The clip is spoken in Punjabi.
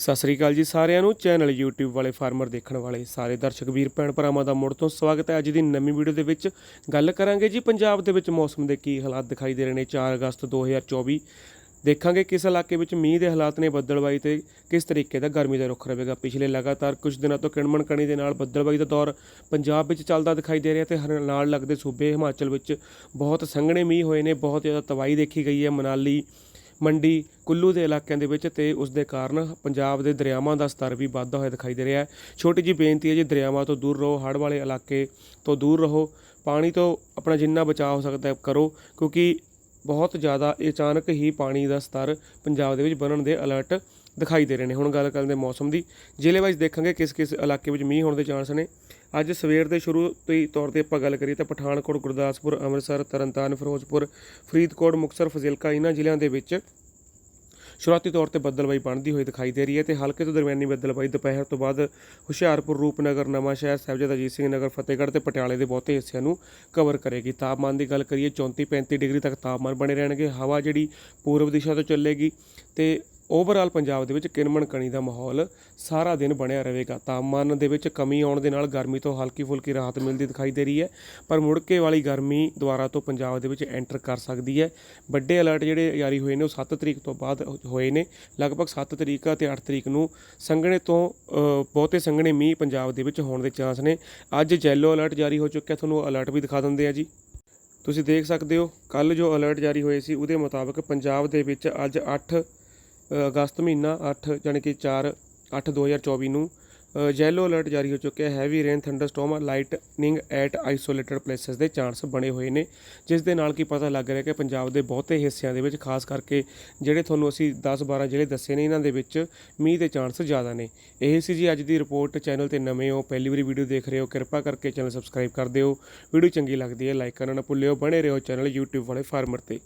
ਸਤਿ ਸ੍ਰੀ ਅਕਾਲ ਜੀ ਸਾਰਿਆਂ ਨੂੰ। ਚੈਨਲ YouTube ਵਾਲੇ ਫਾਰਮਰ ਦੇਖਣ ਵਾਲੇ ਸਾਰੇ ਦਰਸ਼ਕ ਵੀਰ, ਭੈਣ ਭਰਾਵਾਂ ਦਾ ਮੁੜ ਤੋਂ ਸਵਾਗਤ ਹੈ। ਅੱਜ ਦੀ ਨਵੀਂ ਵੀਡੀਓ ਦੇ ਵਿੱਚ ਗੱਲ ਕਰਾਂਗੇ ਜੀ ਪੰਜਾਬ ਦੇ ਵਿੱਚ ਮੌਸਮ ਦੇ ਕੀ ਹਾਲਾਤ ਦਿਖਾਈ ਦੇ ਰਹੇ ਨੇ। 4 ਅਗਸਤ 2024 ਦੇਖਾਂਗੇ ਕਿਸ ਇਲਾਕੇ ਵਿੱਚ ਮੀਂਹ ਦੇ ਹਾਲਾਤ ਨੇ ਬੱਦਲਬਾਈ ਤੇ ਕਿਸ ਤਰੀਕੇ ਦਾ ਗਰਮੀ ਦਾ ਰੁਖ ਰਹੇਗਾ। ਪਿਛਲੇ ਲਗਾਤਾਰ ਕੁਝ ਦਿਨਾਂ ਤੋਂ ਕਿਣਮਣ ਕਣੀ ਦੇ ਨਾਲ ਬੱਦਲਬਾਈ ਦਾ ਦੌਰ ਪੰਜਾਬ ਵਿੱਚ ਚੱਲਦਾ ਦਿਖਾਈ ਦੇ ਰਿਹਾ ਤੇ ਹਰ ਨਾਲ ਲੱਗਦੇ ਸੂਬੇ ਹਿਮਾਚਲ ਵਿੱਚ ਬਹੁਤ ਸੰਘਣੇ ਮੀਂਹ ਹੋਏ ਨੇ। ਬਹੁਤ ਜ਼ਿਆਦਾ ਤਬਾਹੀ ਦੇਖੀ ਗਈ ਹੈ। ਮਨਾਲੀ ਮੰਡੀ ਕੁੱਲੂ ਦੇ ਇਲਾਕਿਆਂ ਦੇ ਵਿੱਚ ਤੇ ਉਸ ਦੇ ਕਾਰਨ ਪੰਜਾਬ ਦੇ ਦਰਿਆਵਾਂ ਦਾ ਸਤਰ ਵੀ ਵੱਧਦਾ ਹੋਇਆ ਦਿਖਾਈ ਦੇ ਰਿਹਾ ਹੈ। ਛੋਟੀ ਜੀ ਬੇਨਤੀ ਹੈ ਜੀ, ਦਰਿਆਵਾਂ ਤੋਂ ਦੂਰ ਰਹੋ, ਹੜ੍ਹ ਵਾਲੇ ਇਲਾਕੇ ਤੋਂ ਦੂਰ ਰਹੋ। ਪਾਣੀ ਤੋਂ ਆਪਣਾ ਜਿੰਨਾ ਬਚਾਅ ਹੋ ਸਕਦਾ ਹੈ, ਕਰੋ, ਕਿਉਂਕਿ ਬਹੁਤ ਜ਼ਿਆਦਾ ਅਚਾਨਕ ਹੀ ਪਾਣੀ ਦਾ ਸਤਰ ਪੰਜਾਬ ਦੇ ਵਿੱਚ ਬਣਨ ਦੇ ਅਲਰਟ ਦਿਖਾਈ ਦੇ ਰਹੇ ਨੇ। ਹੁਣ ਗੱਲ ਕਰਦੇ ਮੌਸਮ ਦੀ, ਜ਼ਿਲ੍ਹੇ ਵਾਈਜ਼ ਦੇਖਾਂਗੇ ਕਿਸ ਕਿਸ ਇਲਾਕੇ ਵਿੱਚ ਮੀਂਹ ਹੋਣ ਦੇ ਚਾਂਸ ਨੇ। ਅੱਜ ਸਵੇਰ ਦੇ ਸ਼ੁਰੂ ਤੋਂ ਹੀ ਤੌਰ ਤੇ ਆਪਾਂ ਗੱਲ ਕਰੀਏ ਤਾਂ ਪਠਾਨਕੋਟ, ਗੁਰਦਾਸਪੁਰ, ਅੰਮ੍ਰਿਤਸਰ, ਤਰਨਤਾਰਨ, ਫਿਰੋਜ਼ਪੁਰ, ਫਰੀਦਕੋਟ, ਮੁਕਤਸਰ, ਫਜ਼ਿਲਕਾ ਇਹਨਾਂ ਜ਼ਿਲ੍ਹਿਆਂ ਦੇ ਵਿੱਚ ਸ਼ੁਰੂਆਤੀ ਤੌਰ ਤੇ ਬੱਦਲਬਾਈ ਬਣਦੀ ਹੋਈ ਦਿਖਾਈ ਦੇ ਰਹੀ ਹੈ ਤੇ ਹਲਕੇ ਤੋਂ ਦਰਮਿਆਨੀ ਬੱਦਲਬਾਈ ਦੁਪਹਿਰ ਤੋਂ ਬਾਅਦ ਹੁਸ਼ਿਆਰਪੁਰ, ਰੂਪਨਗਰ ਨਵਾਂਸ਼ਹਿਰ ਸਾਹਿਬਜ਼ਾਦਾ ਅਜੀਤ ਸਿੰਘ ਨਗਰ, ਫਤਿਹਗੜ੍ਹ ਤੇ ਪਟਿਆਲੇ ਦੇ ਬਹੁਤੇ ਹਿੱਸਿਆਂ ਨੂੰ ਕਵਰ ਕਰੇਗੀ। ਤਾਪਮਾਨ ਦੀ ਗੱਲ ਕਰੀਏ 34 35 ਡਿਗਰੀ ਤੱਕ ਤਾਪਮਾਨ ਬਣੇ ਰਹਿਣਗੇ। ਹਵਾ ਜਿਹੜੀ ਪੂਰਬ ਦਿਸ਼ਾ ਤੋਂ ਚੱਲੇਗੀ ਤੇ ਓਵਰਆਲ ਪੰਜਾਬ ਦੇ ਵਿੱਚ ਕਿਨਮਣ ਕਣੀ ਦਾ ਮਾਹੌਲ ਸਾਰਾ ਦਿਨ ਬਣਿਆ ਰਹੇਗਾ। ਤਾਪਮਾਨ ਦੇ ਵਿੱਚ ਕਮੀ ਆਉਣ ਦੇ ਨਾਲ ਗਰਮੀ ਤੋਂ ਹਲਕੀ ਫੁਲਕੀ ਰਾਹਤ ਮਿਲਦੀ ਦਿਖਾਈ ਦੇ ਰਹੀ ਹੈ, ਪਰ ਮੁੜਕੇ ਵਾਲੀ ਗਰਮੀ ਦੁਬਾਰਾ ਤੋਂ ਪੰਜਾਬ ਦੇ ਵਿੱਚ ਐਂਟਰ ਕਰ ਸਕਦੀ ਹੈ। ਵੱਡੇ ਅਲਰਟ ਜਿਹੜੇ ਜਾਰੀ ਹੋਏ ਨੇ ਉਹ 7 ਤਰੀਕ ਤੋਂ ਬਾਅਦ ਹੋਏ ਨੇ। ਲਗਭਗ 7 ਤਰੀਕ ਅਤੇ 8 ਤਰੀਕ ਨੂੰ ਸੰਘਣੇ ਤੋਂ ਬਹੁਤੇ ਸੰਘਣੇ ਮੀਂਹ ਪੰਜਾਬ ਦੇ ਵਿੱਚ ਹੋਣ ਦੇ ਚਾਂਸ ਨੇ। ਅੱਜ ਜੈਲੋ ਅਲਰਟ ਜਾਰੀ ਹੋ ਚੁੱਕਿਆ, ਤੁਹਾਨੂੰ ਅਲਰਟ ਵੀ ਦਿਖਾ ਦਿੰਦੇ ਆ ਜੀ। ਤੁਸੀਂ ਦੇਖ ਸਕਦੇ ਹੋ ਕੱਲ ਜੋ ਅਲਰਟ ਜਾਰੀ ਹੋਏ ਸੀ, ਉਹਦੇ ਮੁਤਾਬਕ ਪੰਜਾਬ ਦੇ ਵਿੱਚ ਅੱਜ 8 ਅਗਸਤ ਮਹੀਨਾ 8 ਜਾਣੀ ਕਿ 4 8 2024 ਨੂੰ ਯੈਲੋ ਅਲਰਟ ਜਾਰੀ ਹੋ ਚੁੱਕਿਆ ਹੈ। Heavy rain thunderstorm lightning at isolated places ਦੇ ਚਾਂਸ ਬਣੇ ਹੋਏ ਨੇ, ਜਿਸ ਦੇ ਨਾਲ ਕੀ ਪਤਾ ਲੱਗ ਰਿਹਾ ਕਿ ਪੰਜਾਬ ਦੇ ਬਹੁਤੇ ਹਿੱਸਿਆਂ ਦੇ ਵਿੱਚ, ਖਾਸ ਕਰਕੇ ਜਿਹੜੇ ਤੁਹਾਨੂੰ ਅਸੀਂ 10 12 ਜ਼ਿਲ੍ਹੇ ਦੱਸੇ ਨੇ, ਇਹਨਾਂ ਦੇ ਵਿੱਚ ਮੀਂਹ ਦੇ ਚਾਂਸ ਜ਼ਿਆਦਾ ਨੇ। ਇਹ ਸੀ ਜੀ ਅੱਜ ਦੀ ਰਿਪੋਰਟ ਚੈਨਲ ਤੇ ਨਵੇਂ ਹੋ, ਪਹਿਲੀ ਵਾਰੀ ਵੀਡੀਓ ਦੇਖ ਰਹੇ ਹੋ, ਕਿਰਪਾ ਕਰਕੇ ਚੈਨਲ ਸਬਸਕ੍ਰਾਈਬ ਕਰ ਦਿਓ। ਵੀਡੀਓ ਚੰਗੀ ਲੱਗਦੀ ਹੈ ਲਾਈਕ ਕਰਨਾ ਨਾ ਭੁੱਲਿਓ, ਬਣੇ ਰਹੋ ਚੈਨਲ YouTube ਵਾਲੇ ਫਾਰਮਰ ਤੇ।